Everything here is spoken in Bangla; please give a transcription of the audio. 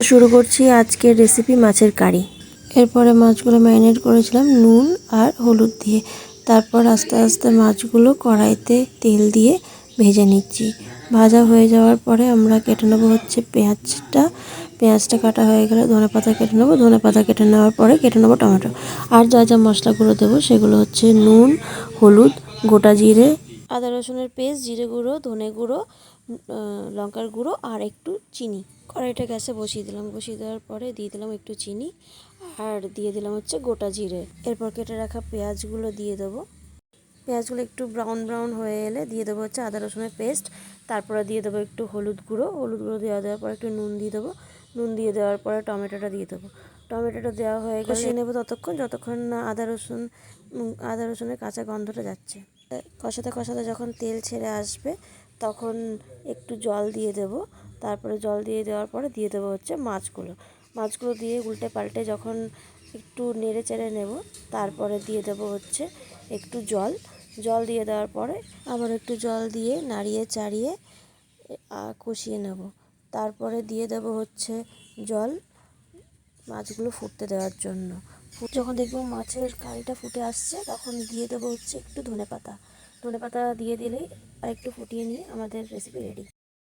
শুরু করছি আজকের রেসিপি মাছের কারি। এরপরে মাছগুলো ম্যারিনেট করেছিলাম নুন আর হলুদ দিয়ে। তারপর আস্তে আস্তে মাছগুলো কড়াইতে তেল দিয়ে ভেজে নিচ্ছি। ভাজা হয়ে যাওয়ার পরে আমরা কেটে নেব হচ্ছে পেঁয়াজটা। পেঁয়াজটা কাটা হয়ে গেলে ধনে পাতা কেটে নেব। ধনে পাতা কেটে নেওয়ার পরে কেটে নেব টমেটো। আর যা যা মশলাগুলো দেবো সেগুলো হচ্ছে নুন, হলুদ, গোটা জিরে আদা রসুনের পেস্ট জিরে গুঁড়ো ধনে গুঁড়ো লঙ্কার গুঁড়ো আর একটু চিনি। কড়াইটা গ্যাসে বসিয়ে দিলাম। বসিয়ে দেওয়ার পরে দিয়ে দিলাম একটু চিনি আর দিয়ে দিলাম হচ্ছে গোটা জিরে। এরপর কেটে রাখা পেঁয়াজগুলো দিয়ে দেবো। পেঁয়াজগুলো একটু ব্রাউন ব্রাউন হয়ে এলে দিয়ে দেবো হচ্ছে আদা রসুনের পেস্ট। তারপরে দিয়ে দেবো একটু হলুদ গুঁড়ো। হলুদ গুঁড়ো দেওয়া দেওয়ার পর একটু নুন দিয়ে দেবো। নুন দিয়ে দেওয়ার পরে টমেটোটা দিয়ে দেবো। টমেটোটা দেওয়া হয়ে গেলে নেব। ততক্ষণ যতক্ষণ না আদা রসুন আদা রসুনের কাঁচা গন্ধটা যাচ্ছে। কষাতে কষাতে যখন তেল ছেড়ে আসবে, তখন একটু জল দিয়ে দেবো। তারপরে জল দিয়ে দেওয়ার পরে দিয়ে দেবো হচ্ছে মাছগুলো। মাছগুলো দিয়ে উল্টে পাল্টে যখন একটু নেড়ে চেড়ে নেব, তারপরে দিয়ে দেবো হচ্ছে একটু জল। জল দিয়ে দেওয়ার পরে আবার একটু জল দিয়ে নাড়িয়ে চাড়িয়ে কষিয়ে নেব। তারপরে দিয়ে দেব হচ্ছে জল মাছগুলো ফুটতে দেওয়ার জন্য। যখন দেখব মাছের কারিটা ফুটে আসছে, তখন দিয়ে দেবো হচ্ছে একটু ধনে পাতা ধনে পাতা দিয়ে দিলেই আর একটু ফুটিয়ে নিয়ে আমাদের রেসিপি রেডি